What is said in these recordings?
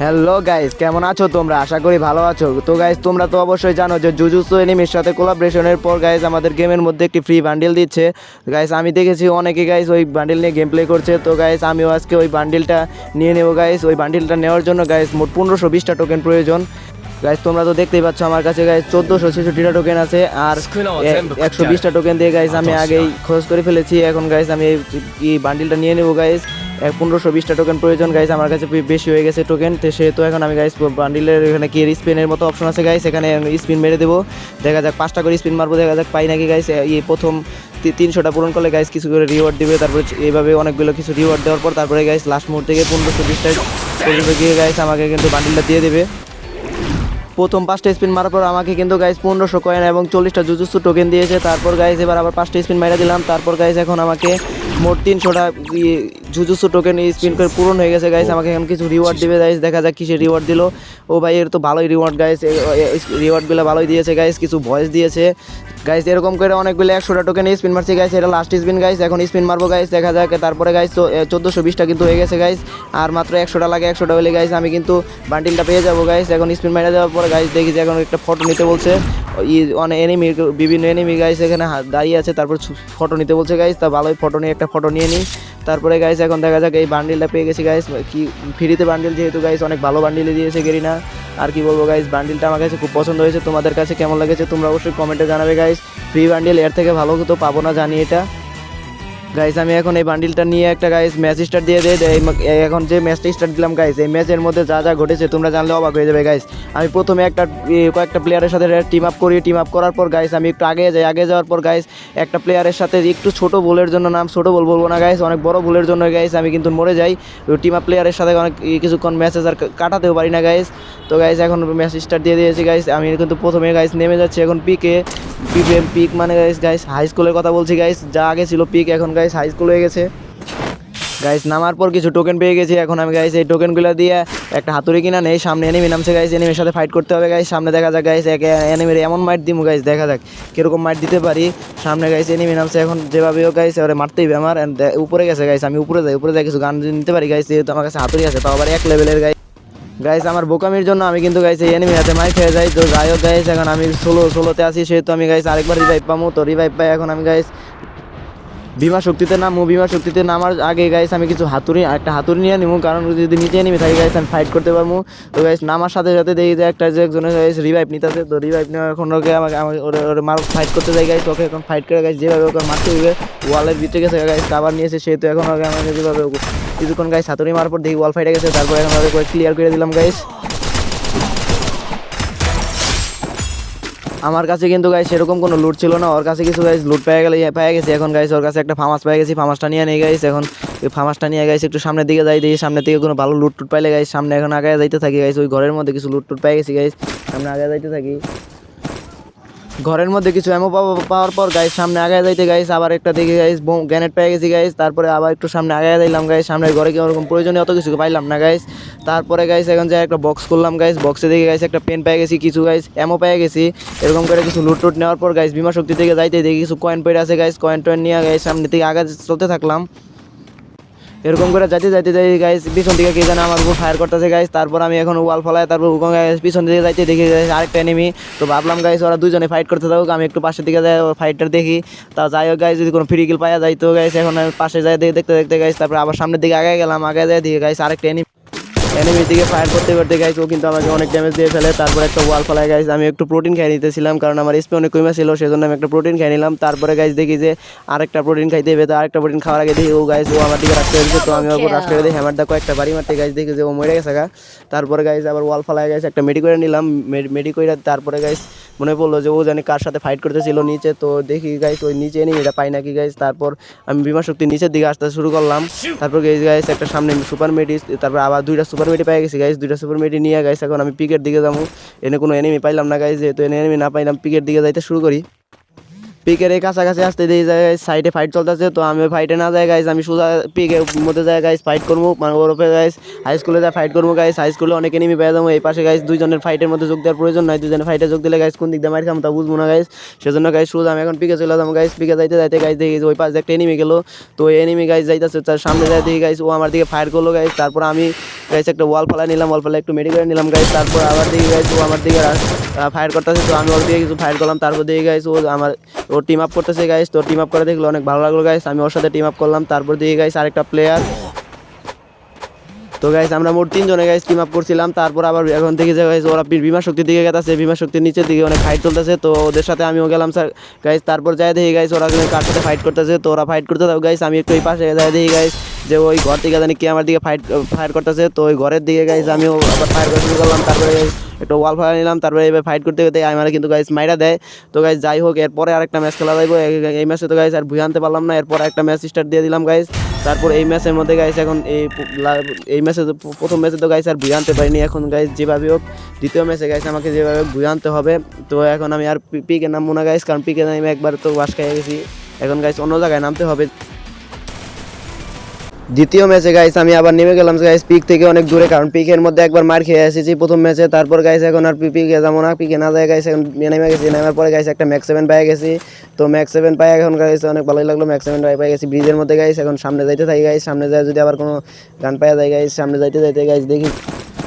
Hello guys কেমন আছো তোমরা? আশা করি ভালো আছো। তো গাইস তোমরা তো অবশ্যই জানো যে জুজুসু এনিমির সাথে কোলাবরেশনের পর গাইস আমাদের গেমের মধ্যে একটি ফ্রি বান্ডিল দিচ্ছে। গাইস আমি দেখেছি অনেকে গাইস ওই বান্ডিল নিয়ে গেম প্লে করছে। তো গাইস আমিও আজকে ওই বান্ডিলটা নিয়ে নেব গাইস ওই বান্ডিলটা নেওয়ার জন্য গাইস মোট পনেরোশো বিশটা টোকেন প্রয়োজন। গাইস তোমরা তো দেখতেই পাচ্ছ আমার কাছে গাইস চোদ্দোশো ছেষট্টিটা টোকেন আছে। আর একশো বিশটা টোকেন দিয়ে গাইস আমি আগেই খরচ করে ফেলেছি। এখন গাইস আমি এই- বান্ডিলটা নিয়ে নেব গাইস এক পনেরোশো বিশটা টোকেন প্রয়োজন গাইস আমার কাছে বেশি হয়ে গেছে টোকেন তো সেহেতু এখন আমি গাইস বান্ডিলের এখানে কি স্পিনের মতো অপশন আছে গাইস এখানে স্পিন মেরে দেবো। দেখা যাক, পাঁচটা করে স্পিন মারবো, দেখা যাক পাই নাকি গাইস এই প্রথম তিনশোটা পূরণ করলে গাইস কিছু করে রিওয়ার্ড দিবে। তারপরে এইভাবে অনেকগুলো কিছু রিওয়ার্ড দেওয়ার পর, তারপরে গাইস লাস্ট মুহূর্তে গিয়ে পনেরোশো বিশটা পর্যন্ত গিয়ে গাইস আমাকে কিন্তু বান্ডিলটা দিয়ে দেবে। প্রথম পাঁচটা স্পিন মারার পর আমাকে কিন্তু গাইস পনেরোশো কয়েন এবং চল্লিশটা জুজুসু টোকেন দিয়েছে। তারপর গাইস এবার আবার পাঁচটা স্পিন মারা দিলাম। তারপর গাইস এখন আমাকে মোট তিনশোটা জুজুসু টোকেন স্পিন করে পূরণ হয়ে গেছে গাইস আমাকে এখন কিছু রিওয়ার্ড দিবে গাইস দেখা যাক কিসের রিওয়ার্ড দিল। ও ভাই এর তো ভালোই রিওয়ার্ড গাইস রিওয়ার্ডগুলো ভালোই দিয়েছে গাইস কিছু ভয়েস দিয়েছে। গাইস এরকম করে অনেকগুলো একশোটা টোকেন স্পিন মারছি গাইস এটা লাস্ট স্পিন গাইস এখন স্পিন মারবো গাইস দেখা যাক তারপরে গাইস তো চোদ্দোশো বিশটা কিন্তু হয়ে গেছে গাইস আর মাত্র একশোটা লাগে একশোটা হলে গাইস আমি কিন্তু বান্ডিলটা পেয়ে যাব গাইস এখন স্পিন মারা যাওয়ার পরে গাইস দেখি যে এখন একটা ফটো নিতে বলছে। ই অনেক এনিমি বিভিন্ন এনিমি গাইস এখানে দাঁড়িয়ে আছে তারপর ফটো নিতে বলছে গাইস তা ভালোই ফটো নিয়ে একটা ফটো নিয়ে নিই তারপরে গাইস এখন দেখা যাক এই বান্ডিলটা পেয়ে গেছি গাইস কি ফ্রিতে বান্ডিল যেহেতু গাইস অনেক ভালো বান্ডিলে দিয়েছে গেরিনা। আর কি বলব গাইস বান্ডিলটা আমার কাছে খুব পছন্দ হয়েছে। তোমাদের কাছে কেমন লেগেছে তোমরা অবশ্যই কমেন্টে জানাবে গাইস ফ্রি বান্ডিল এর থেকে ভালো তো পাবো না, জানি এটা। গাইস আমি এখন এই বান্ডিলটা নিয়ে একটা গাইস ম্যাচ স্টার্ট দিয়ে দেয় এখন যে ম্যাচটা স্টার্ট দিলাম গাইস এই ম্যাচের মধ্যে যা যা ঘটেছে, তোমরা জানলে অবাক হয়ে যাবে গাইস আমি প্রথমে একটা কয়েকটা প্লেয়ারের সাথে টিম আপ করি। টিম আপ করার পর গাইস আমি একটু আগে যাই। আগে যাওয়ার পর গাইস একটা প্লেয়ারের সাথে একটু ছোট বলের জন্য নাম, ছোট বল বলব না গাইস অনেক বড় ভুলের জন্য গাইস আমি কিন্তু মরে যাই। টিম আপ প্লেয়ারের সাথে অনেক কিছুক্ষণ ম্যাচেস আর কাটাতেও পারি না গাইস তো গাইস এখন ম্যাচ স্টার্ট দিয়ে দিয়েছি গাইস আমি কিন্তু প্রথমে গাইস নেমে যাচ্ছি এখন পিকে পিকে পিক মানে গাইস গাইস হাই স্কুলের কথা বলছি গাইস যা আগে ছিল পিক এখন গাইস হাই স্কুল হয়ে গেছে। গাইস নামার পর কিছু টোকেন পেয়ে গেছি। এখন আমি গাইস এই টোকেনগুলো দিয়ে একটা হাতুড়ি কিনা নেই। সামনে এনিমি নামছে গাইস এনিমির সাথে ফাইট করতে হবে গাইস সামনে দেখা যাক গাইস এক এনিমির এমন মাইট দিমু গাইস দেখা যাক কীরকম মাইট দিতে পারি। সামনে গাইস এনিমি নামছে, এখন যেভাবে হোক গাইস এবারে মারতেই আমার। উপরে গেছে গাইস আমি উপরে যাই উপরে যাই, কিছু গান নিতে পারি গাইস যেহেতু আমার কাছে হাতুড়ি আছে, তাও আবার এক লেভেলের গাইস গাইস আমার বোকামির জন্য আমি কিন্তু গাইস এই এনিমি হাতে মাই খেয়ে যাই। তো যাই হোক গাইস এখন আমি ষোলো ষোলোতে আছি, সেহেতু আমি গাইস আরেকবার রিভাইভ পাবো তো রিভাইভ পাই, এখন আমি গাইস বিমা শক্তিতে নামবো, বিমা শক্তিতে নামার আগে গাইস আমি কিছু হাতুড়ি, একটা হাতুড়ি নিয়ে নিবো কারণ যদি নিচে নেমে থাকি গাইস আমি ফাইট করতে পারব। তো গাইস নামার সাথে সাথে দেখি যে একটা যে একজনের গাইস রিভাইভ নিতেছে, তো রিভাইভ নেওয়া এখন ওকে আমাকে ওরে ওরে মার ফাইট করতে যাই গাইস ওকে এখন ফাইট করে গাইস যেভাবে ওকে মারতে হবে ওয়ালের ভিতরে গেছে গাইস কাবার নিয়েছে সেহেতু এখন ওকে আমাকে যেভাবে কিছুক্ষণ গাইস হাতুড়ি মারার পর দেখি ওয়াল ফাইটে গেছে, তারপর এখন ওকে ক্লিয়ার করে দিলাম গাইস আমার কাছে কিন্তু গাইস সেরকম কোনো লুট ছিল না। ওর কাছে কিছু গাইস লুট পেয়ে গেলে, পেয়ে গেছি। এখন গাইস ওর কাছে একটা ফামাস পেয়ে গেছি। ফামাসটা নিয়ে নিয়ে গাইস এখন ওই ফামাসটা নিয়ে গাইস একটু সামনের দিকে যাই দিয়ে সামনের দিকে কোনো ভালো লুট টুট পাইলে গাইস সামনে এখন আগে যাইতে থাকি গাইস ওই ঘরের মধ্যে কিছু লুট টুট পেয়ে গেছি গাইস সামনে আগে যাইতে থাকি। ঘরের মধ্যে কিছু এমো পাওয়ার পর গাইস সামনে আগে যাইতে গাইস আবার একটা দেখি গাইস গ্যানেট পেয়ে গেছি গাইস তারপরে আবার একটু সামনে আগে দিলাম গাইস সামনের ঘরে কি ওরকম প্রয়োজনীয় অত কিছু পাইলাম না গাইস তারপরে গাইস এখন যে একটা বক্স করলাম গাইস বক্সে দেখে গাইস একটা পেন পেয়ে গেছি, কিছু গাইস এমও পেয়ে গেছি, এরকম করে কিছু লুট টুট নেওয়ার পর গাইস বিমা শক্তি থেকে যাইতে দেখি, কিছু কয়েন পেয়ে আছে গাইস কয়েন টয়েন নিয়ে গাইস সামনে থেকে আগে চলতে থাকলাম। এরকম করে যাইতে যাইতে যাই গাইস পিছন দিকে কে জানে আমার উপর ফায়ার করতেছে গাইস তারপর আমি এখন ওয়াল ফলায়, তারপর উকম গাইস পিছন দিকে যাইতে দেখি গাইস আরেকটা এনিমি তো ভাবলাম গাইস ওরা দুজনে ফাইট করতে থাকুক, আমি একটু পাশের দিকে যাই ফাইটটা দেখি। তা যাই হোক গাইস যদি কোনো ফ্রি কিল পাওয়া যাইতো গাইস এখন পাশে যাই দেখতে দেখতে গাইস তারপর আবার সামনের দিকে আগে গেলাম আগে যাই দিকে গাইস আরেকটা এনিমি এনিমির দিকে ফায়ার করতে করতে গাইস ও কিন্তু আমাকে অনেক ড্যামেজ দিয়ে ফেলে। তারপর একটা ওয়াল ফলায় গাইস আমি একটু প্রোটিন খাই নিতেছিলাম কারণ আমার স্পে অনেক কমে ছিল সেজন্য আমি একটা প্রোটিন খাই নিলাম। তারপরে গাইস দেখি যে আরেকটা প্রোটিন খাইতে হবে তো আরেকটা প্রোটিন খাওয়ার আগে দেখি ও গাইস ও আমার দিকে রাখতে হয়েছে তো আমি ওপর রাখতে দিয়ে হ্যামার দেখো একটা বাড়ি মারতে গাইস দেখি যে ও মরে গেছে গা। তারপরে গাইস আবার ওয়াল ফলায় গাইস একটা মেডি করে নিলাম। মেডি করে তারপরে গাইস মনে পড়ল যে ও জানি কার সাথে ফাইট করতেছিল নিচে, তো দেখি গাইস ওই নিচে নেই, এটা পাই নাকি গাইস তারপর আমি বিমা শক্তি নিচের দিকে আসতে শুরু করলাম। তারপর গেছি গাইস একটা সামনে সুপার মেডি তারপর আবার দুইটা সুপার মেডি পেয়ে গেছি গাইস দুইটা সুপার মেডি নিয়ে গাইস এখন আমি পিকের দিকে যাব। এনে কোনো এনিমি পাইলাম না গাইস যেহেতু এনে এনিমি না পাইলাম পিকের দিকে যাইতে শুরু করি। পিকের এই কাছাকাছি আসতে দিয়ে যায় সাইডে ফাইট চলতেছে, তো আমি ফাইটে না যাই গাইজ আমি সোজা পিকের মধ্যে যাই গাইস ফাইট করব মানে ওর উপরে গাইস হাই স্কুলে যা ফাইট করব গাইস হাই স্কুলে অনেক এনিমি পেয়ে যাব, এই পাশে গাইজ দুইজনের ফাইটের মধ্যে যোগ দেওয়ার প্রয়োজন নাই দুজনের ফাইটে যোগ দিলে গাইস কোন দিক দিয়ে মারি খাম তা বুঝব না গাইস সেজন্য গাইস সোজা আমি এখন পিকে চলে যাব গাইস পিকে যাইতে যাইতে গাইস দেখি ওই পাশে একটা এনিমি গেলো, তো ওই এনিমি গাইস যাইতেছে, তার সামনে যাই, দেখি গাইস ও আমার দিকে ফায়ার করল গাইস তারপর আমি গাইস একটা ওয়াল ফালা নিলাম ওয়াল ফালা একটু মেডিকেল নিলাম গাইস তারপর আবার দেখি গাইস ও আমার দিকে ফায়ার করতেছে, তো আমি ওর দিকে কিছু ফায়ার করলাম, তারপর দেখি গাইস ও আমার টিম আপ করতেছে গাইস তো টিম আপ করে দেখল অনেক ভালো লাগল গাইস আমি ওর সাথে টিম আপ করলাম। তারপর দিয়ে গাইস আরেকটা প্লেয়ার তো গাইস আমরা মোট তিনজনে গাইস টিম আপ করছিলাম। তারপর আবার এখন দেখি যে গাইস ওরা বিমা শক্তির দিকে গেছে বিমা শক্তির নিচের দিকে অনেক ফাইট চলতেছে। তো ওদের সাথে আমিও গেলাম স্যার গাইস তারপর যাই দেখি গাইস ওরা কার সাথে ফাইট করতেছে। তো ওরা ফাইট করতে থাকো গাইস আমি একটু এই পাশে যাই দেখি গাইস যে ওই ঘর থেকে জানি কে আমার দিকে ফাইট ফায়ার করতেছে। তো ওই ঘরের দিকে গাইস আমিও আবার ফায়ার করতে শুরু করলাম। তারপরে একটু ওয়াল ফায়ার নিলাম। তারপরে এবার ফাইট করতে করতে আমার কিন্তু গাইস মাইরা দেয়। তো গাইস যাই হোক, এরপরে আরেকটা ম্যাচ খেলা যাইবো এই- ম্যাচে তো গাইস আর ভুই আনতে পারলাম না। এরপর একটা ম্যাচ স্টার্ট দিয়ে দিলাম গাইস তারপর এই ম্যাচের মধ্যে গাইস এখন এই এই ম্যাচে প্রথম ম্যাচে তো গাইস আর ভুই আনতে পারিনি। এখন গাইস যেভাবে হোক, দ্বিতীয় ম্যাচে গাইস আমাকে যেভাবে ভুই আনতে হবে। তো এখন আমি আর পিকে নামবো না গাইস কারণ পিকে নামে একবার তো বাস খেয়ে গেছি। এখন গাইস অন্য জায়গায় নামতে হবে। দ্বিতীয় ম্যাচে গাইস আমি আবার নেমে গেলাম গাইস পিক থেকে অনেক দূরে, কারণ পিকের মধ্যে একবার মার খেয়ে এসেছি প্রথম ম্যাচে তারপর গাইস এখন আর পিকে যাব না পিকে না যায় গাইস এখন নেমে গেছি নেমার পরে গাইস একটা ম্যাক্স সেভেন পেয়ে গেছি। তো ম্যাক্স সেভেন পাই এখন গাইস অনেক ভালোই লাগল ম্যাক্স সেভেন পাই গেছি ব্রিজের মধ্যে গাইস এখন সামনে যাইতে থাকি গাইস সামনে যায় যদি আবার কোনো গান পাওয়া যায় গাইস সামনে যাইতে যাইতে গাইস দেখি।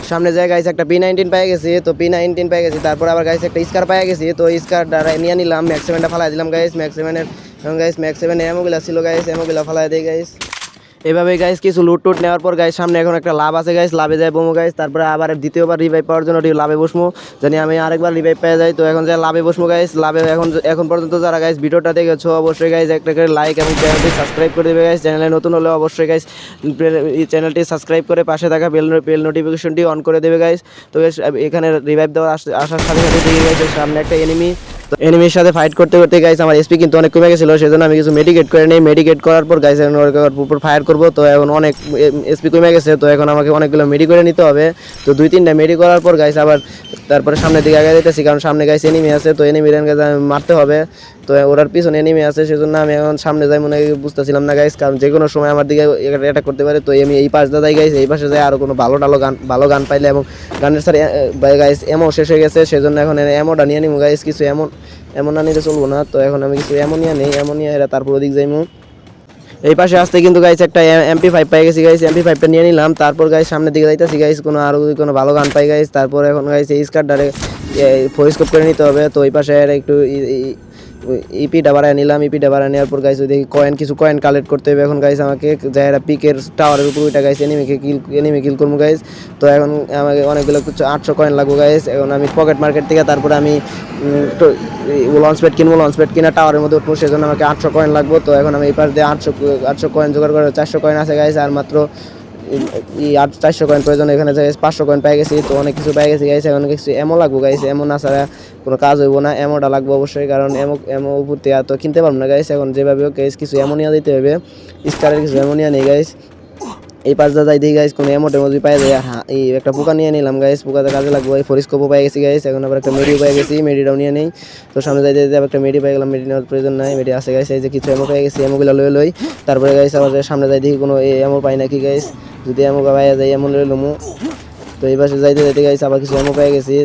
সামনে যায় গাইস একটা পি নাইনটিন পেয়ে গেছি, তো পি নাইনটিন পেয়ে গেছি, তারপর আবার গাইস একটা স্কার পেয়ে গেছি, তো স্কার নিয়ে নিলাম ম্যাক্স সেভেনটা ফালাই দিলাম গাইস ম্যাক্স সেভেনের এখন গাইস সেভেনের এমোগুলা ছিল গাইস এমোগুলা ফালাই দেয় গাইস এভাবে গাইস কিছু লুট টুট নেওয়ার পর গাইস সামনে এখন একটা লাভ আছে গাইস লাভে যায় বমো গাইস তারপরে আবার দ্বিতীয়বার রিভাইভ পাওয়ার জন্য লাভে বসবো জানি আমি আরেকবার রিভাইভ পেয়ে যাই, তো এখন যাই লাভে বসবো গাইস লাভে এখন এখন পর্যন্ত যারা গাইস ভিডিওটা দেখেছ অবশ্যই গাইস একটা করে লাইক এবং চ্যানেলটি সাবস্ক্রাইব করে দেবে গাইস চ্যানেলে নতুন হলে অবশ্যই গাইস চ্যানেলটি সাবস্ক্রাইব করে পাশে থাকা বেল বেল নোটিফিকেশনটি অন করে দেবে গাইস তো এখানে রিভাইভ দেওয়ার আসার সাথে সাথে দেখি গাইস সামনে একটা এনিমি এনিমির সাথে ফাইট করতে করতে গাইস আমার এসপি কিন্তু অনেক কমে গেছিল, সেজন্য আমি কিছু মেডিকেট করে নিই। মেডিকেট করার পর গাইস এখন উপর ফায়ার করব, তো এখন অনেক এসপি কমে গেছে, তো এখন আমাকে অনেকগুলো মেডি করে নিতে হবে। তো দুই তিনটা মেডি করার পর গাইস আবার তারপরে সামনের দিকে আগে দিতেছি, কারণ সামনে গাইস এনিমি আছে, তো এনিমি মারতে হবে। তো ওরার পিছনে এনিমি আছে, সেজন্য আমি এখন সামনে যাই, মনে বুঝতেছিলাম না গাইস কারণ যে কোনো সময় আমার দিকে অ্যাটাক করতে পারে, তো আমি এই পাশ দা যাই গাইস এই পাশে যাই আরও কোনো ভালো টালো গান ভালো গান পাইলে এবং গানের স্যার গাইস এমও শেষ হয়ে গেছে, সেজন্য এখন এমোটা নিয়ে নিবো গাইস কিছু এমন এমন না নিতে চলবো না, তো এখন আমি কিছু এমনিয়া নেই এমনিয়া এরা তারপর ওদিক যাইমু। এই পাশে আসতে কিন্তু গাইছে একটা এমপি ফাইভ পাই গেছি গাইস এমপি ফাইভটা নিয়ে নিলাম, তারপর গাইস সামনের দিকে যাইতেছি গাইস কোনো আরও যদি কোনো ভালো গান পাই গাইস তারপর এখন গাইস এই স্কার্টারে ফোরিস্কোপ করে নিতে হবে, তো ওই পাশে একটু ইপিটা বাড়ায় নিলাম ইপিটা বাড়ায় নেওয়ার পর গাইস দেখি কয়েন কিছু কয়েন কালেক্ট করতে হবে। এখন গাইস আমাকে যারা পিকের টাওয়ারের উপর ওইটা গাইস এনিমিকে কিল এনিমি কিল করব গাইস তো এখন আমাকে অনেকগুলো কিছু আটশো কয়েন লাগবে গাইস এখন আমি পকেট মার্কেট থেকে তারপরে আমি লঞ্চ প্যাড কিনবো লঞ্চ প্যাড কিনা টাওয়ারের মধ্যে উঠবো, সেজন্য আমাকে আটশো কয়েন লাগবে। তো এখন আমি এই পাশ দিয়ে আটশো আটশো কয়েন জোগাড় করে চারশো কয়েন আছে গাইস আর মাত্র আট চারশো কয়েন প্রয়োজন, এখানে পাঁচশো কয়েন পেয়ে গেছি, তো অনেক কিছু পেয়ে গেছি গাইছে এখন কিছু এমও লাগবো গাইছে এমন না ছাড়া কোনো কাজ হইব না এমোটা লাগবো অবশ্যই, কারণ এমো এমো উপর থেকে তো কিনতে পারব না, গাইস, এখন যেভাবে হোক কিছু অ্যামোনিয়া দিতে হবে, স্টারের কিছু অ্যামোনিয়া নেই, গাইস। এই পাঁচ যাই দিই, গাইস, কোনো এমোটের মধ্যে পাই যায় হ্যাঁ এই একটা পোকা নিয়ে নিলাম, গাইস, পোকাতে কাজে লাগবে, এই ফরিস্কোপও পাই গেছি, গাইস, এখন আবার একটা মেডি পাই গেছি, মেডিটাও নিয়ে নেই, তো সামনে যাইতে যাইতে আবার একটা মেডি পাই গেলাম, মেডি নেওয়ার প্রয়োজন নাই, মেডি আছে, গাইস, এই যে কিছু এমো পাই গেছি এমোগুলো লই লই, তারপরে, গাইস আমাদের সামনে যাই দেখি কোনো এমো পাই নাকি, গাইস। যদি এমো পাইয়া যায় এমন লই লমু তো এই পাশে যাইতে যাইতে গাইস আবার কিছু এমও পেয়ে গেছি।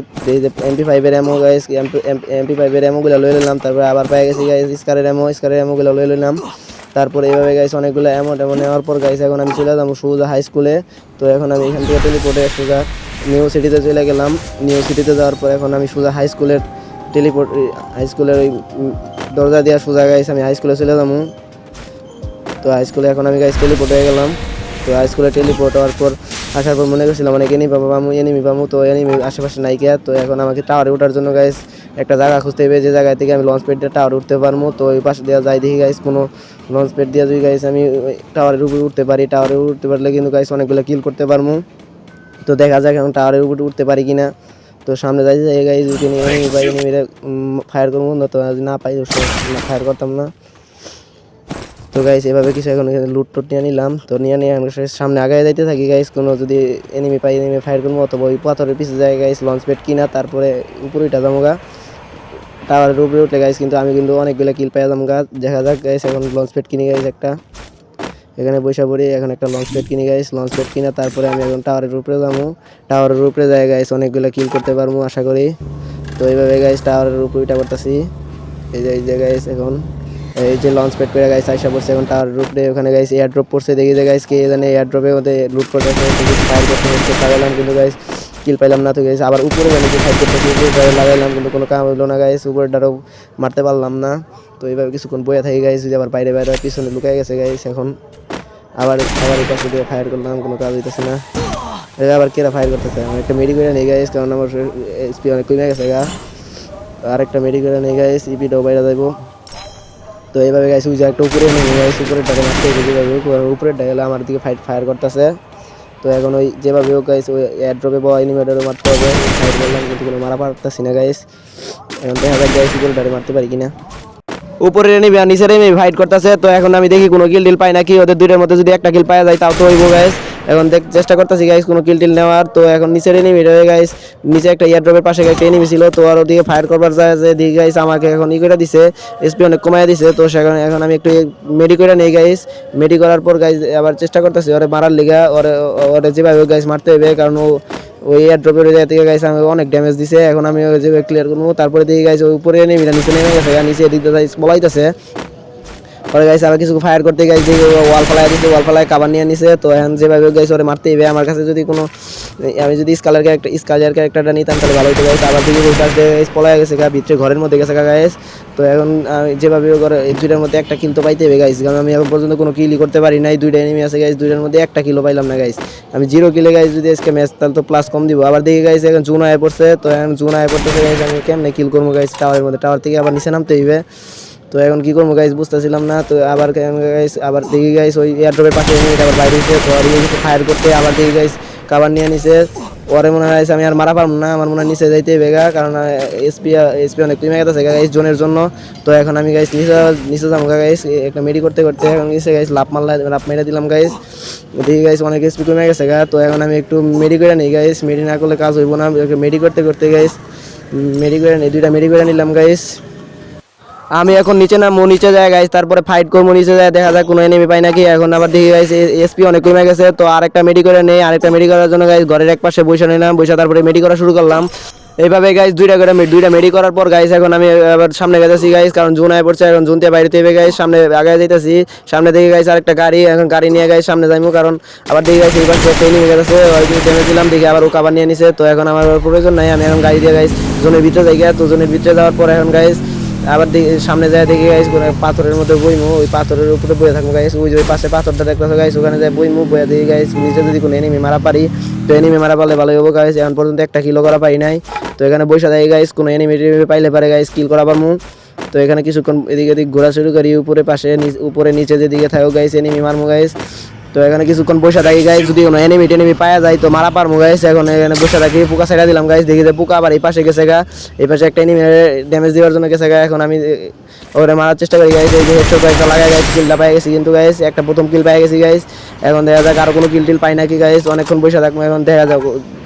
এমপি ফাইভের এমও গাইস এমপি ফাইভের এমোগুলো লই নিলাম তারপরে আবার পেয়ে গেছি গাইস স্কারের এমও স্কারের এমোগুলো লই নিলাম তারপরে এইভাবে গাইস অনেকগুলো এমন এমন নেওয়ার পর গাইস এখন আমি চলে যাব সোজা হাই স্কুলে তো এখন আমি এখান থেকে টেলিপোর্টে সোজা নিউ সিটিতে চলে গেলাম। নিউ সিটিতে যাওয়ার পর এখন আমি সোজা হাই স্কুলের টেলিপোর্ট হাই স্কুলের ওই দরজা দেওয়া সোজা গাইস আমি হাই স্কুলে চলে যাব। তো হাই স্কুলে এখন আমি গাইস টেলিপোর্ট গেলাম। তো হাই স্কুলে টেলিপোর্ট হওয়ার পর আসার পর মনে করছিলাম, অনেক এনিমি পাবো পাবো এনিমি পাবো। তো এনিমি আশেপাশে নাইকিয়া তো এখন আমাকে টাওয়ারে ওঠার জন্য গাইস একটা জায়গা খুঁজতে হবে, যে জায়গা থেকে আমি লঞ্চ প্যাড দিয়ে টাওয়ারে উঠতে পারব। তো ওই পাশে দেওয়া যাই দেখি গাইস কোনো লঞ্চ প্যাড দিয়ে যদি গাইস আমি টাওয়ারের উপরে উঠতে পারি টাওয়ারে উঠতে পারলে কিন্তু গাইস অনেকগুলো কিল করতে পারব। তো দেখা যাক এখন টাওয়ারের উপরে উঠতে পারি কিনা। তো সামনে যাই যাই গাইস যদি এনিমি পাই এনিমিরে ফায়ার করব না তো না পাই ফায়ার করতাম না। তো গাইস এভাবে কিছু এখন লুট টুট নিয়ে নিলাম। তো নিয়ে নিয়ে আমরা সে- সামনে আগে যাইতে থাকি গাইস কোনো যদি এনিমি পাই এনিমি ফায়ার করব অথবা ওই পাথরের পিছিয়ে যায় গাইস লঞ্চ প্যাড কিনা, তারপরে উপরে উঠা যাব গা। টাওয়ারের উপরে উঠলে গাইস কিন্তু আমি কিন্তু অনেকগুলো কিল পেয়ে যাম গাছ দেখা যাক গাইস এখন লঞ্চ প্যাড কিনে গাইস একটা। এখানে বৈশা পড়ি, এখন একটা লঞ্চ প্যাড কিনে গাইস লঞ্চ প্যাড কিনে, তারপরে আমি এখন টাওয়ারের উপরে যাব। টাওয়ারের উপরে যাই গাইস অনেকগুলো কিল করতে পারব, আশা করি। তো এইভাবে গাইস টাওয়ারের উপরে উঠা করতেছি এই যে এই যে গাইস এখন এই যে লঞ্চ প্যাড করে গাইস আইসা পড়ছে এখন টাওয়ারের উপরে ওখানে গাইস এয়ার ড্রপ পড়ছে দেখি যে গাইস কে জানে এয়ার ড্রপে মধ্যে লুট করতে ফায়ার করতে হচ্ছে লাগালাম কিন্তু গাইস কিল পাইলাম না তো গাইস আবার উপরে গেলে যে ফাইট করতে উপরে লাগাইলাম কিন্তু কোনো কাম হলো না গাইস উপরেটারও মারতে পারলাম না। তো এইভাবে কিছুক্ষণ বয়ে থাকি গাইস যদি আবার বাইরে বাইরে পিছনে লুকাই গেছে গাইস এখন। আবার আবার এই পাশে দিয়ে ফায়ার করলাম, কোনো কাজ হইতেছে না। আবার কেরা ফায়ার করতেছে? আমি একটা মেডি করে নেই গাইস কারণ আমার এসপি অনেক কমে গেছে গা। আর একটা মেডি করে নেই গাইস ইপিটাও বাইরে যাইবো। তো এইভাবে ওই যে একটা উপরে নেই গাইস উপরের ডাকে মারতে যেভাবে উপরের ডাকে আমার দিকে ফাইট ফায়ার করতেছে। তো এখন ওই যেভাবে হোক গাইস ওই এয়ার ড্রপে বা এনিমেটারও মারতে হবে। ফাইট করলাম কিন্তু কোনো মারা পারতেছি না গাইস এখন দেখা যাক গাইস উপরের ডাকে মারতে পারি কিনা। উপরে আর নিচে নেমে ফাইট করতেছে, তো এখন আমি দেখি কোনো কিল ডিল পাই নাকি? ওদের দুইটার মধ্যে যদি একটা কিল পাওয়া যায়, তাও তো হইব গাইস এখন দেখ, চেষ্টা করতেছি গাইস কোনো কিল টিল নেওয়ার। তো এখন নিচের এনিমি রয়ে গাইস নিচে একটা ইয়ার ড্রপের পাশে একটা এনিমি ছিল। তো আর ওদিকে ফায়ার করবার যায় যে দিকে গাইস আমাকে এখন ই করে দিছে। এসপি অনেক কমায় দিছে। তো সেখানে এখন আমি একটু মেডি করে নেই গাইস মেডি করার পর গাইস আবার চেষ্টা করতেছি ওরে মারার লিগা, ওরে ওরে যেভাবে গাইস মারতে হবে কারণ ও ওই এয়ার ড্রপের জায়গা থেকে গাইস আমাকে অনেক ড্যামেজ দিছে। এখন আমি ওই যেভাবে ক্লিয়ার করব, তারপরে গাইস ওই উপরে নেমে নিচে নেমে গেছে। নিচে এদিক দিয়ে বলাইতেছে। পরে গাইস আবার কিছু ফায়ার করতে দেখি ওয়াল ফালায় দিছে ওয়াল ফালায় কাবার নিয়ে নিছে। তো এখন যেভাবে গাইস ওরে মারতে হবে। আমার কাছে যদি কোনো, আমি যদি স্কালার ক্যারেক্টার স্কালার ক্যারেক্টারটা নিতাম, তাহলে ভালো হতো গাইস। আবার দিকে গাইস, পলায় গেছে গা, ভিতরে ঘরের মধ্যে গেছে গাইস। তো এখন যেভাবে এই দুইটার মধ্যে একটা কিল তো পাইতে হবে গাইস। কারণ আমি এখন পর্যন্ত কোনো কিলই করতে পারি নাই। দুইটা এনিমি আছে গাইস, দুইটার মধ্যে একটা কিলো পাইলাম না গাইস। আমি জিরো কিলে গাইস, যদি আজকে ম্যাচ তাহলে তো প্লাস কম দিব। আবার দেখি গাইস, এখন জুন আয় পড়ছে। তো এখন জুন আয় পড়তেছে, গাইস, আমি কেমনে কিল করব গাইস? টাওয়ারের মধ্যে টাওয়ার থেকে আবার নিচে নামতে হইবে। তো এখন কি করব গাইস বুঝতেছিলাম না। তো আবার গাইস আবার দেখি গাইস ওই এয়ারড্রপের পাশে আবার বাইরে হয়েছে তো ফায়ার করতে। আবার দেখি গাইস কাবার নিয়ে নিছে। ওরে মনে হয় আমি আর মারা পারব না। আমার মনে হয় নিচে যাইতে বেগা কারণ এসপি এসপি অনেক কমে গেছে গাইস জোনের জন্য। তো এখন আমি গাইস নিচে নিচে যাব গাইস একটা মেডি করতে করতে। এখন গেছে গাইস লাভ মারলা লাভ মেরে দিলাম গাইস দেখি গাইস অনেক এসপি কমে গেছে গা। তো এখন আমি একটু মেডি করে নিই গাইস মেডি না করলে কাজ হইব না। মেডি করতে করতে গাইস মেডি করে নিই। দুইটা মেডি করে নিলাম গাইস আমি এখন নিচে নামবো, নিচে যায় গাইস তারপরে ফাইট করব, নিচে যায়, দেখা যায় কোনো এনিমি পাই নাকি। এখন আবার দেখি গাইস এসপি অনেক কমে গেছে, তো আরেকটা মেডি করে নেই, আরেকটা মেডি করার জন্য গাইস ঘরের এক পাশে বসে নিলাম, বসে তারপরে মেডি করা শুরু করলাম। এইভাবে গাইস দুইটা করে দুইটা মেডি করার পর গাইস এখন আমি আবার সামনে গেতেছি গাইস কারণ জুন আয় পড়ছে, এখন জুনতে বাইরে থেকে গাইস সামনে আগে যেতেছি সামনে দেখি গাইস আরেকটা গাড়ি, এখন গাড়ি নিয়ে গাইস সামনে যাইমু, কারণ আবার দেখি গাইস এই পাশে ট্রেনিং গেছে ওই ড্যামেজ দিলাম, দেখি আবার ও কাবার নিয়ে নিছে, তো এখন আমার প্রয়োজন নাই, আমি এখন গাড়ি দিয়ে গাইস জোনের ভিতরে যাই তো জোনের ভিতরে যাওয়ার পর এখন গাইস আবার সামনে যায় দেখি গাইস কোনো পাথরের মধ্যে বইমু, ওই পাথরের উপরে বয়ে থাকব গাইস ওই যে ওই পাশে পাথরটা দেখতেছো গাইস ওখানে যায় বইমু বয়ে দেখি গাইস নিচে যদি কোনো এনিমি মারা পারি, তো এনিমি মারা পারলে ভালোই হব গাইস এখন পর্যন্ত একটা কিলো করা পাই নাই। তো এখানে বসে দেখি গাইস কোনো এনিমি পাইলে পারে গাইস কিল করা পারমু। তো এখানে কিছুক্ষণ এদিকে এদিক ঘোরা শুরু করি, উপরে পাশে উপরে নিচে যেদিকে থাকো গাইস এনিমি মারমু গাইস তো এখানে কিছুক্ষণ বসে থাকি গাইস যদি কোনো এনিমি টেনিমি পাওয়া যায়, তো মারা পারমু গাইস এখন এখানে বসে থাকি, পোকা ছেড়ে দিলাম গাইস দেখি যে পোকা আবার এই পাশে গেছে গা, এই পাশে একটা এনিমি ড্যামেজ দেওয়ার জন্য গেছে গা, এখন আমি ওরে মারার চেষ্টা করি গাইস এই যে হেডশট কয়েকটা লাগাই গাইস কিলটা পাই গেছি কিন্তু গাইস একটা প্রথম কিল পাই গেছি গাইস এখন দেখা যাক আর কোনো কিল টিল পাই নাকি গাইস অনেকক্ষণ বসে থাকব, এখন দেখা যাক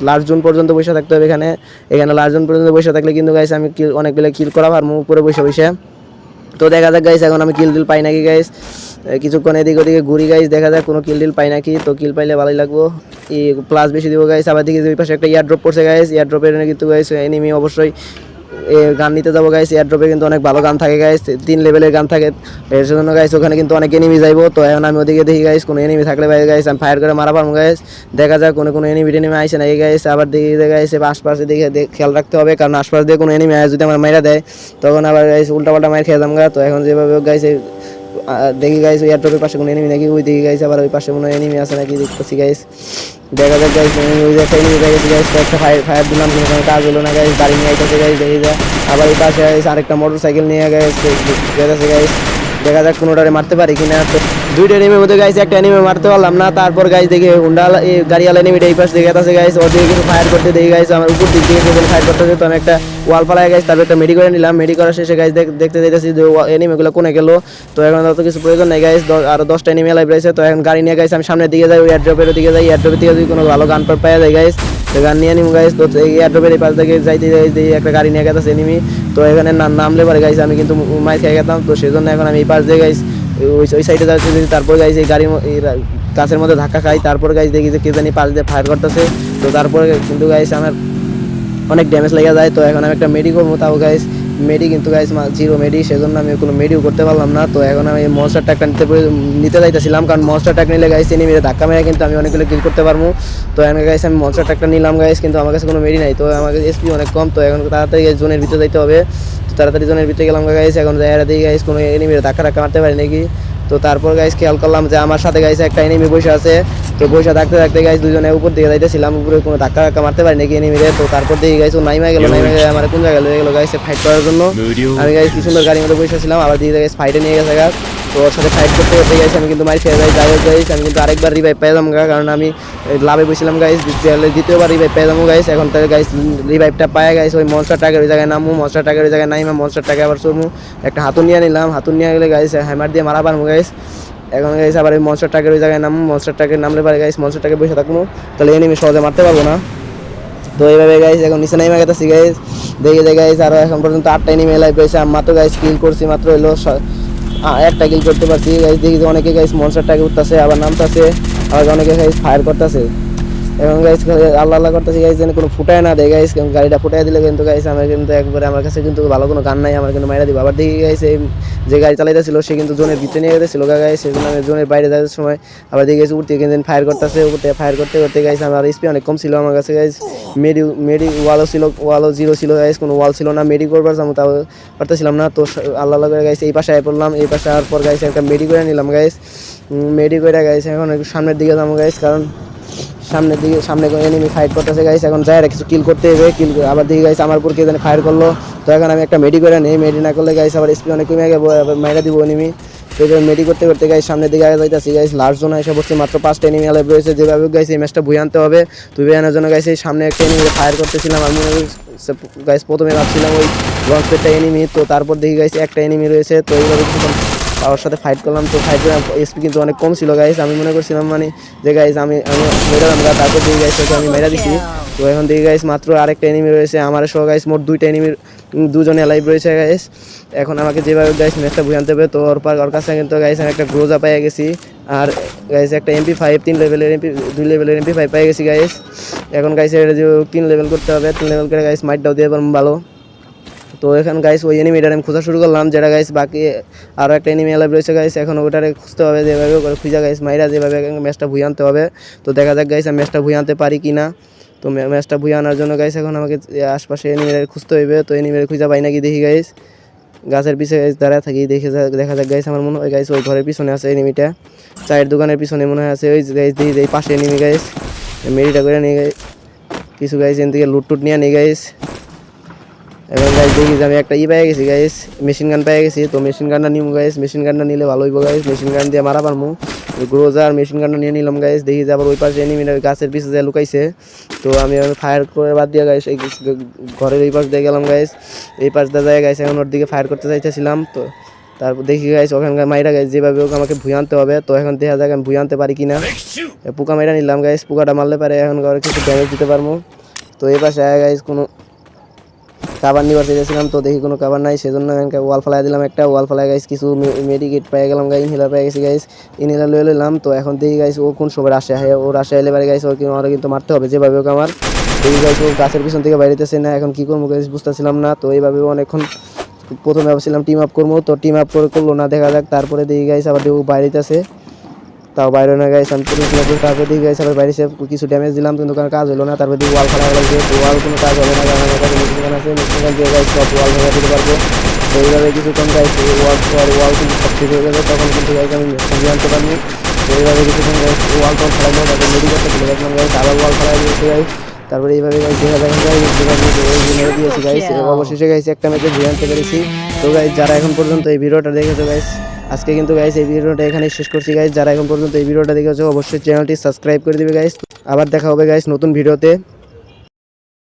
লাস্ট জুন পর্যন্ত বসে থাকতে হবে এখানে এখানে লাস্ট জুন পর্যন্ত বসে থাকলে কিন্তু গাইস আমি অনেকগুলো কিল করা পারব উপরে বসে বসে। তো দেখা যাক গাইস এখন আমি কিল ডিল পাই নাকি গাইস কিছুক্ষণ এদিক ওদিকে ঘুরি গাইস দেখা যাক কোনো কিল ডিল পাই নাকি। তো কিল পাইলে ভালোই লাগবো। প্লাস বেশি দিব গাইস আবার যে ওই পাশে একটা ইয়ার ড্রপ পড়ছে গাইস ইয়ার ড্রপের কিন্তু গাইস এনিমি অবশ্যই গান নিতে যাব গাইস এয়ার ড্রপে কিন্তু অনেক ভালো গান থাকে গাইস তিন লেভেলের গান থাকে। এর জন্য গাইস ওখানে কিন্তু অনেক এনিমি যাইবো। তো এখন আমি ওদিকে দেখি গাইস কোনো এনিমি থাকলে ভাই গাইস আমি ফায়ার করে মারা পারব গাইস দেখা যায় কোনো কোনো এনিমি টেনিমি আইসে এই গাইস আবার দেখি গাইস আশপাশে দেখে খেয়াল রাখতে হবে। কারণ আশপাশ দিয়ে কোনো এনিমি আয় যদি আমার মাইরা দেয়, তখন আবার গাইস উল্টা পাল্টা মায়ের খেয়ে যাম গা। তো এখন যেভাবে গাইস দেখি গাইস ওই এয়ারড্রপের পাশে কোনো এনিমি নাকি? ওই দেখি গাইস আবার ওই পাশে কোনো এনিমি আছে নাকি? দেখতেছি গাইস দেখা যাক গাইস ওই যে একটা এনিমি দেখেছি গাইস কয়েকটা ফায়ার ফায়ার দিলাম, কিন্তু কোনো কাজ হলো না গাইস গাড়ি নিয়ে আইতেছে গাইস দেখি যা। আবার এই পাশে গাইস আরেকটা মোটর সাইকেল নিয়ে গাইস গেছে গাইস দেখা যাক কোনোটারে মারতে পারি কিনা। তো দুইটা এনিমির মধ্যে গাইস একটা এনিমি মারতে পারলাম না, তারপর গাইস দেখি হুন্ডা গাড়িওয়ালা এনিমিটা এই পাশ দেখে আছে গাইস ওর দিকে কিছু ফায়ার করতে দেখি গাইস আমার উপর দিক থেকে ফায়ার করতে তো আমি একটা ওয়াল পালায় গাইস তারপর একটা মেডি করে নিলাম। মেডি করার শেষে গাইস দেখতে যাইতেছি যে এনিমিগুলো কোনে গেলো। তো এখন অত কিছু প্রয়োজন নেই গাইস আরও দশটা এনিমি লাইভ রয়েছে। তো এখন গাড়ি নিয়ে গাইস আমি সামনের দিকে যাই, ওই এয়ারড্রপের দিকে যাই। এয়ারড্রপের দিকে যদি কোনো ভালো গান পার পাওয়া যায় গাইস তো গান নিয়ে নিম গাইস তো এই এয়ারড্রপের এই পাশ থেকে যাইতে যাই যে একটা গাড়ি নিয়ে গেছে এনিমি তো এখানে নামলে পারে গাইস আমি কিন্তু মাইর খেয়ে গেতাম। তো সেই জন্য এখন আমি এই পাশ দিয়ে গাইস ওই ওই সাইডে যাচ্ছি। দেখি তারপর গাইস এই গাড়ির ম- এই রা- গাছের মধ্যে ধাক্কা খাই, তারপর গাইস দেখি যে কে জানি পাশ দিয়ে ফায়ার করতেছে। তো তারপরে কিন্তু গাইস আমার অনেক ড্যামেজ লেগে যায়। তো এখন আমি একটা মেডি করব তাও গাইস মেডি কিন্তু গাইস জিরো মেডি সেজন্য আমি কোনো মেডিও করতে পারলাম না। তো এখন আমি মনস্টার ট্যাকটা নিতে নিতে যাইতেছিলাম। কারণ মনস্টার ট্যাক নিলে গাইস এনে মেরে ধাক্কা মেরে কিন্তু আমি অনেকগুলো কিল করতে পারব। তো এখন গাইস আমি মনস্টার ট্যাকটা নিলাম গাইস কিন্তু আমার কাছে কোনো মেডি নাই। তো আমার কাছে এসপি অনেক কম। তো এখন তাড়াতাড়ি জোনের ভিতরে যাইতে হবে। তো তাড়াতাড়ি জোনের ভিতরে গেলাম গাইস এখন যাই গাইস কোনো এনিমির ধাক্কা টাক্কা মারতে পারি নাকি। তো তারপর গাইস খেয়াল করলাম যে আমার সাথে গাইছে একটা এনিমি বসে আছে। তো বসে থাকতে থাকতে গাইস দুজনে উপর দিকে যাইতেছিলাম, উপরে কোনো ধাক্কা ধাক্কা মারতে পারি নাকি এনিমিরে তো তারপর দিয়ে গাইছো নাইমা গেল, নাইমা গেলে আমার কোন জায়গায় লয়ে গেলো গাইছে ফাইট করার জন্য। আমি গাইস কি সুন্দর গাড়ির মধ্যে বসেছিলাম আবার দিয়ে গাইছে ফাইটে নিয়ে গেছে গাছ তো ওর সাথে ফাইট করতে করতে গাইস আমি কিন্তু মারি খেয়ে যাই গাইস আমি কিন্তু আরেকবার রিভাইভ পেয়ে যাব কারণ আমি লাভে বসেছিলাম গাইস দ্বিতীয়বার রিভাইভ পেয়ে যাব গাইস এখন তাহলে গাইস রিভাইভটা পায় গাইস ওই মনস্টার টাকার ওই জায়গায় নামবো মনস্টার টাকার ওই জায়গায় নাইমা মনস্টার টাকা আবার চলবো একটা হাতুন নিয়ে নিলাম হাতুন নিয়ে গেলে গাইস হ্যামার দিয়ে মারা পারব গাইস এখন গাইস আবার ওই মনস্টার টাকার ওই জায়গায় নামবো মনস্টার টাকার নামলে পারে গাইস মনস্টার টাকে বসে থাকব। তাহলে এনিমি সহজে মারতে পারব না। তো এইভাবে গাইস এখন নিচে নাইমা গেতেছি গাইস দেখে যে গাইস আরও এখন পর্যন্ত আটটা এনিমি লাইভ রয়েছে। আমি মাত্র গাইস কিল করছি মাত্র হলো একটা কিল করতে পারছি। গাইস দেখি অনেকে গাইস মনস্টারটাকে উঠতেছে আবার নামতেছে, আবার অনেকে গাইস ফায়ার করতেছে। এবং গাইস আল্লাহ আল্লাহ করতেছি গাইস যেন কোনো ফুটায় না দেয় গাইস গাড়িটা ফুটায় দিলে কিন্তু গাইস আমার কিন্তু একবারে আমার কাছে কিন্তু ভালো কোনো গান নাই, আমার কিন্তু মাইরা দিব। আবার দেখি গাইস এই যে গাড়ি চালাইতেছিল, সে কিন্তু জোনের ভিতরে নিয়ে গেছিল গাইস সেই জন্য আমি জোনের বাইরে যাওয়ার সময়। আবার দেখি গাইস উঠতে কিন্তু ফায়ার করতেছে উঠতে ফায়ার করতে করতে গাইস আমার স্পি অনেক কম ছিল আমার কাছে গাইস মেডি মেডি ওয়ালও ছিল ওয়ালও জিরো ছিল গাইস কোনো ওয়াল ছিল না মেডি করবার যাব তাও পারতেছিলাম না। তো আল্লাহ আল্লাহ করে গাইস এই পাশে আয় পড়লাম, এই পাশে আসার পর গাইস একটা মেডি করে নিলাম গাইস মেডি করে গাইস এখন সামনের দিকে যাব গাইস কারণ সামনের দিকে সামনে এনিমি ফাইট করতেছে গাইস এখন যাই কিছু কিল করতে হবে কিল আবার দিকে গাইস আমার উপর কে জানি ফায়ার করল। তো এখন আমি একটা মেডি করে নিই মেডি না করলে গাইস আবার স্পি অনেক কমে যাব মাইরা দিব এনিমি তো এই মেডি করতে করতে গাইস সামনের দিকে আগে যাইতেছি গাইস লাস্ট জোন এসে বসছে, মাত্র পাঁচটা এনিমি আলাপ রয়েছে। যেভাবে গাইস এই ম্যাচটা ভুই আনতে হবে। তুই আনার জন্য এই সামনে একটা এনিমি ফায়ার করতেছিলাম, আমি গাইস প্রথমে ভাবছিলাম ওই লঞ্চ পেটটা এনিমি তো তারপর দেখি গাইস একটা এনিমি রয়েছে। তো এইভাবে কিছুক্ষণ পাওয়ার সাথে ফাইট করলাম, তো ফাইট করে এসপি কিন্তু অনেক কম ছিল গাইস আমি মনে করছিলাম মানে যে গাইস আমি আমি মেরালাম গা তারপর দেখি গাইস আমি মেরা দিছি। তো এখন দেখি গাইস মাত্র আরেকটা এনিমি রয়েছে আমার সহ গাইস মোট দুইটা এনিমির দুজনে লাইভ রয়েছে গাইস এখন আমাকে যেভাবে গাইস ম্যাচটা বুঝানতে হবে, তো ওর পর ওর কাছে কিন্তু গাইস আমি একটা গ্রোজা পেয়ে গেছি। আর গাইস একটা এমপি ফাইভ তিন লেভেলের এমপি দুই লেভেলের এমপি ফাইভ পেয়ে গেছি গাইস এখন গাইস এটা যে, তিন লেভেল করতে হবে, তিন লেভেল করে গাইস মাইটটাও দিয়ে পারব ভালো। তো এখন গাইস ওই এনিমিটার আমি খোঁজা শুরু করলাম, যেটা গাইস বাকি আরও একটা এনিমি লাইভ রয়েছে গাইস এখন ওটারে খুঁজতে হবে যেভাবে করে খুঁজা গাইস মাইরা যেভাবে ম্যাচটা ভুই আনতে হবে। তো দেখা যাক গাইস আমি ম্যাচটা ভুই আনতে পারি কি না তো ম্যা- ম্যাচটা ভুই আনার জন্য গাইস এখন আমাকে আশপাশে এনিমিটার খুঁজতে হইবে। তো এনিমিটার খুঁজা পাই নাকি দেখি গাইস গাছের পিছে গাইস দাঁড়ায় থাকি, দেখে দেখা যাক গাইস আমার মনে হয় গাইস ওই ঘরের পিছনে আছে এনিমিটা চায়ের দোকানের পিছনে মনে হয় আছে, ওই গাইস দেখি যে এই পাশে এনিমি গাইস মেরিটা করে নিয়ে গাইস কিছু গাইস এন থেকে লুট টুট নিয়ে নিয়ে গাইস এবং গাইস দেখি যে আমি একটা ই পেয়ে গেছি গাইস মেশিন গান পেয়ে গেছি। তো মেশিন গানটা নিব গাইস মেশিন গানটা নিলে ভালো হইব গাইস মেশিন গান দিয়ে মারা পারমু। গ্রোজার মেশিন গানটা নিয়ে নিলাম গাইস দেখি যে আবার ওই পাশে এনিমিটা গাছের পিছে যে লুকাইছে। তো আমি ফায়ার করে বাদ দিয়ে গাইস এই ঘরের এই পাশ দিয়ে গেলাম গাইস এই পাশ দিয়ে যায় গাইস এখন ওর দিকে ফায়ার করতে চাইতেছিলাম। তো তারপর দেখি গাইস ওখানকার মাইরা গাইস যেভাবে হোক আমাকে ভুই আনতে হবে। তো এখন দেখা যাক আমি ভুই আনতে পারি কিনা। পোকা মাইরা নিলাম গাইস পোকাটা মারলে পারে, এখন ঘরে কিছু ড্যামেজ দিতে পারব তো এই পাশে গাইস কোনো কাবার নিবার চাইছিলাম তো দেখি কোনো কাবার নাই, সেজন্য ওয়াল ফেলাই দিলাম একটা। ওয়াল ফেলাই গাইস কিছু মেডিকেট পেয়ে গেলাম গাই ইনহেলার পেয়ে গেছি গাইস ইনহেলার লয়ে নিলাম তো এখন দেখি গাইস ও কোন সময় আসে হ্যাঁ ও আসে এলে পারে গাইস ও কিন্তু আমার কিন্তু মারতে হবে, যেভাবে হোক আমার। দেখি গাইস ও গাছের পিছন থেকে বাইরেতেছে না, এখন কি করব গাইস বুঝতেছিলাম না, তো এইভাবে অনেকক্ষণ প্রথমে ভাবছিলাম টিম আপ করব, তো টিম আপ করে করল না, দেখা যাক, তারপরে দেখি গাইস আবার দেখব বাইরেতেছে। তাও বাইরে না গাইস আমি পুরো ক্লাবে তারপর দিকে গাইস আবার বাইরে সে কিছু ড্যামেজ দিলাম, কিন্তু কোনো কাজ হলো না। তারপর দিকে ওয়াল ফেলা হলো যে ওয়াল কোনো কাজ হবে না কারণ আমার কাছে মেশিন আছে মেশিন গান দিয়ে গাইস সব ওয়াল ভেঙে দিতে পারব। তো এইভাবে কিছুক্ষণ গাইস ওয়াল আর ওয়াল কিন্তু সব ঠিক হয়ে যাবে, তখন কিন্তু গাইস আমি সঙ্গে আনতে পারব। তো এইভাবে কিছুক্ষণ গাইস ওয়াল টল ফেলাইলো তারপর মেডি করতে চলে গেছিলাম গাইস আবার ওয়াল ফেলাই দিয়েছে গাইস তারপরে এইভাবে গাইস দেখা দেখা যায় মেরে দিয়েছি গাইস অবশেষে গাইস একটা ম্যাচে আনতে পেরেছি। তো গাইস যারা এখন পর্যন্ত এই ভিডিওটা দেখেছ গাইস আজকে কিন্তু গাইস এই ভিডিওটা এখানে শেষ করছি গাইস যারা এখন পর্যন্ত এই ভিডিওটা দেখেছ, অবশ্যই চ্যানেলটি সাবস্ক্রাইব করে দিবে গাইস আবার দেখা হবে গাইস নতুন ভিডিওতে।